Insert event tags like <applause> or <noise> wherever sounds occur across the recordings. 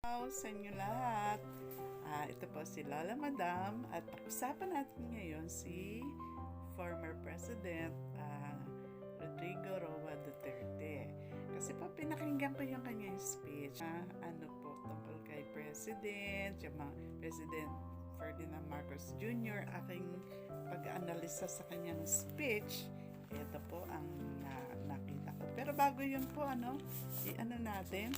Hello sa inyo lahat. Ah, ito po si Lola Madam at pag-usapan natin ngayon si former President ah, Rodrigo Roa Duterte. Kasi po pinakinggan ko yung kanyang speech. Ah, ano po tungkol kay President, yung mga President Ferdinand Marcos Jr. Aking pag-analisa sa kanyang speech. Ito po ang ah, nakita ko. Pero bago yun po, ano, i-ano natin,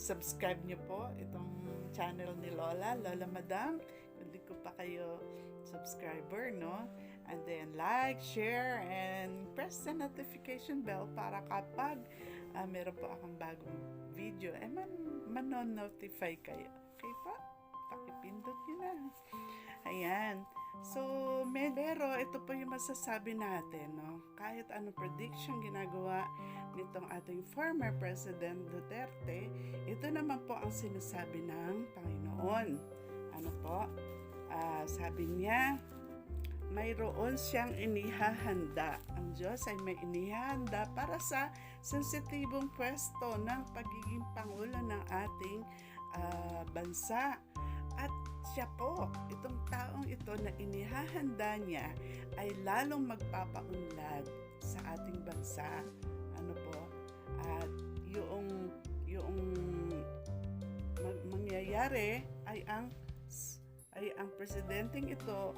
i-subscribe nyo po itong channel ni Lola, Lola Madam. Kung di ko pa kayo subscriber, no? And then like, share, and press the notification bell para kapag ah, meron po akong bagong video, eh man, manon-notify kayo. Okay po? Pakipindot nyo na. Ayan. So, may, pero ito po yung masasabi natin, no? Kahit anong prediction ginagawa nitong ating former President Duterte, ito naman po ang sinasabi ng Panginoon. Ano po? Ah, sabi niya, mayroon siyang inihahanda. Ang Diyos ay may inihahanda para sa sensitibong pwesto ng pagiging Pangulo ng ating ah, bansa. At siya po, itong taong ito na inihahanda niya ay lalong magpapaunlad sa ating bansa. At yung yung mangyayari ay ang ay ang presidenteng ito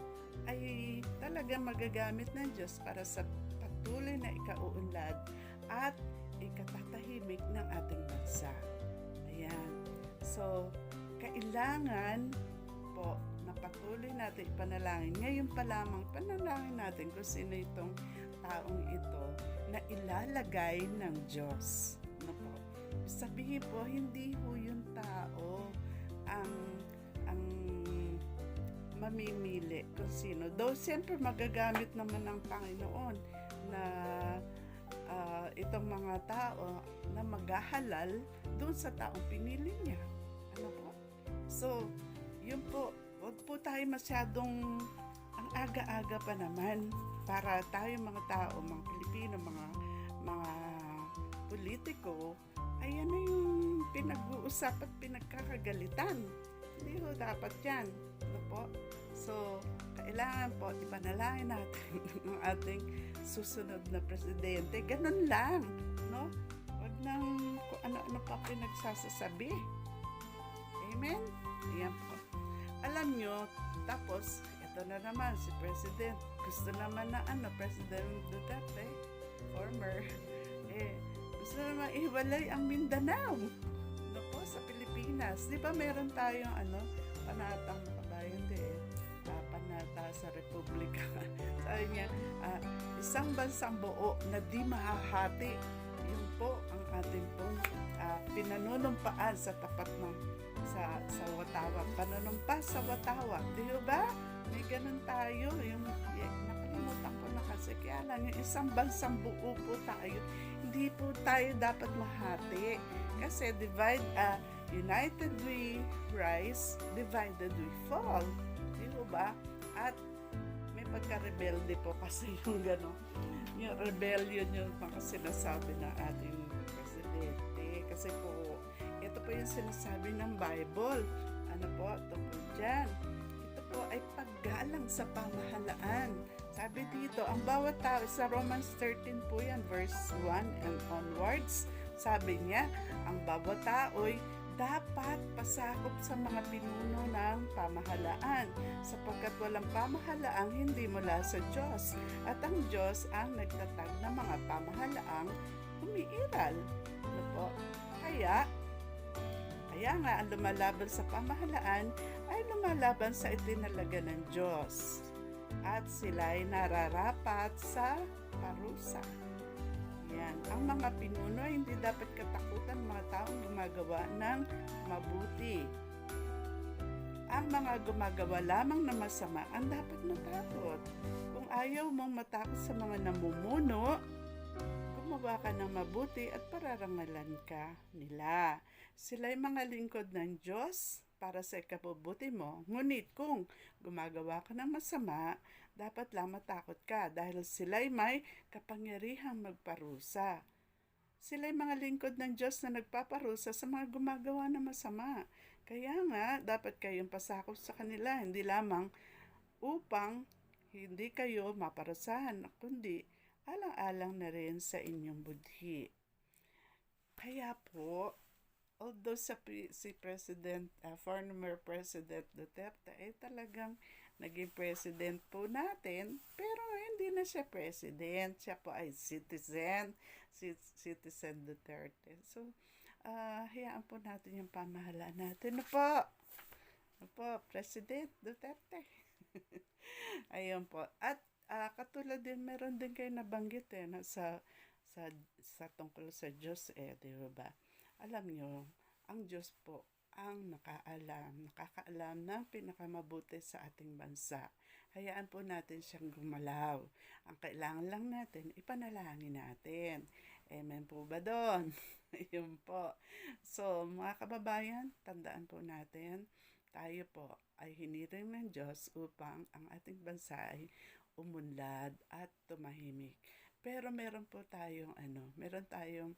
ay talaga magagamit ng Diyos para sa patuloy na ikauunlad at ikatatahimik ng ating bansa. Ayan. So, kailangan po na patuloy natin ipanalangin. Ngayon pa lamang panalangin natin kung sino itong taong ito na ilalagay ng Diyos. Ano po? Sabihin po, hindi ho yung tao ang ang mamimili kung sino. Though, siyempre magagamit naman ng Panginoon na ah, itong mga tao na maghahalal doon sa taong pinili niya. Ano po? So, yun po, wag po tayo masyadong aga-aga pa naman para tayo mga tao, mga Pilipino, mga mga politiko, ayan na yung pinag-uusap at pinagkakagalitan. Hindi ho dapat yan. Ano po? So, kailangan po, ipanalangin natin <laughs> ang ating susunod na presidente. Ganun lang, no? Huwag nang kung ano-ano pa pinagsasasabi. Amen? Ayan po. Alam nyo, tapos, ito na naman, si President. Gusto naman na ano, President Duterte, former, <laughs> eh, gusto naman ihiwalay ang Mindanao. Po, sa Pilipinas. Di ba meron tayong ano, panatang kabayan di eh, ah, panata sa Republika. <laughs> Sabi niya, ah, isang bansang buo na di mahahati. Yun po ang ating pong ah, pinanunumpaan sa tapat ng sa sa Watawa. Panunumpa sa Watawa. Di ba? May ganun tayo. Yung, nakalimutan ko na kasi. Kaya lang, yung isang bansang buo po tayo. Hindi po tayo dapat mahati. Kasi divide, ah, united we rise, divided we fall. Di ba? At may pagka-rebelde po kasi <laughs> yung gano'n. Yung rebellion yung mga sinasabi ng ating presidente. Kasi po, ito po yung sinasabi ng Bible. Ano po, tungkol dyan. Ito ay paggalang sa pamahalaan. Sabi dito, ang bawat tao, sa Romans 13 po yan, verse 1 and onwards, sabi niya, ang bawat tao'y dapat pasakop sa mga pinuno ng pamahalaan sapagkat walang pamahalaang hindi mula sa Diyos at ang Diyos ang nagtatag ng mga pamahalaang umiiral. Ano po? Kaya, kaya nga ang lumalaban sa pamahalaan ay lumalaban sa itinalaga ng Diyos at sila ay nararapat sa parusa. Yan. Ang mga pinuno ay hindi dapat katakutan ng mga taong gumagawa ng mabuti. Ang mga gumagawa lamang ng masama ang dapat matakot. Kung ayaw mong matakot sa mga namumuno, gumawa ka ng mabuti at pararangalan ka nila. Sila'y mga lingkod ng Diyos para sa ikabubuti mo. Ngunit kung gumagawa ka ng masama, dapat lang matakot ka dahil sila'y may kapangyarihang magparusa. sila yung mga lingkod ng Diyos na nagpaparusa sa mga gumagawa ng masama. Kaya nga, dapat kayong pasakop sa kanila, hindi lamang upang hindi kayo maparusahan, kundi alang-alang na rin sa inyong budhi. Kaya po, although sa si President, uh, former President Duterte ay talagang naging president po natin, pero hindi na siya president, siya po ay citizen, si citizen Duterte. So, ah hayaan po natin yung pamahalaan natin. Ano po? Ano po, President Duterte. <laughs> Ayun po. At katulad din, meron din kayo nabanggit eh, na sa, sa, sa tungkol sa Diyos eh, di ba? Alam nyo, ang Diyos po ang nakaalam, nakakaalam ng pinakamabuti sa ating bansa. Hayaan po natin siyang gumalaw. Ang kailangan lang natin, ipanalangin natin. Amen po ba doon? <laughs> Yun po. So, mga kababayan, tandaan po natin, tayo po ay hiniring ng Diyos upang ang ating bansa ay umunlad at tumahimik. Pero meron po tayong ano, meron tayong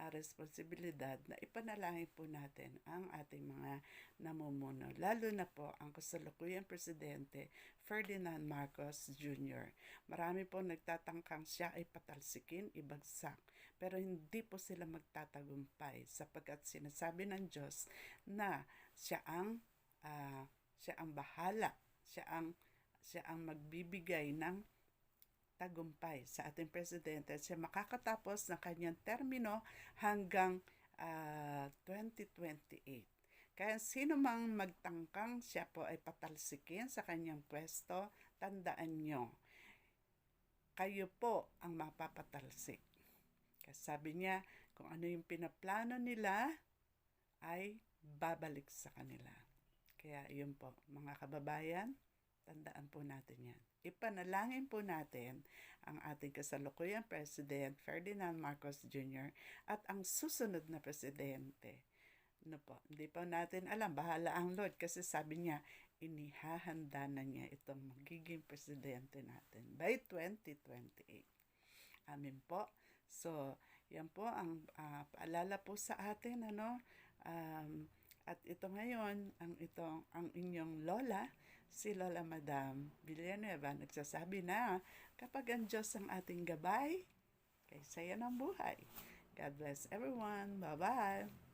uh, responsibilidad na ipanalangin po natin ang ating mga namumuno. Lalo na po ang kasalukuyang presidente Ferdinand Marcos Jr. Marami po nagtatangkang siya ay patalsikin, ibagsak. Pero hindi po sila magtatagumpay sapagkat sinasabi ng Diyos na siya ang uh, siya ang bahala, siya ang siya ang magbibigay ng tagumpay sa ating presidente at siya makakatapos ng kanyang termino hanggang uh, 2028. Kaya sino mang magtangkang siya po ay patalsikin sa kanyang pwesto, tandaan nyo, kayo po ang mapapatalsik. Kasi sabi niya, kung ano yung pinaplano nila, ay babalik sa kanila. Kaya yun po, mga kababayan, tandaan po natin yan. Ipanalangin po natin ang ating kasalukuyang President Ferdinand Marcos Jr. at ang susunod na presidente. No po, hindi pa natin alam, bahala ang Lord kasi sabi niya, inihahanda na niya itong magiging presidente natin by 2028. Amin po. So, yan po ang uh, paalala po sa atin, ano, um, at ito ngayon, ang itong ang inyong lola, si Lola Madam Villanueva, nagsasabi na kapag ang Diyos ang ating gabay, kay saya ng buhay. God bless everyone. Bye-bye.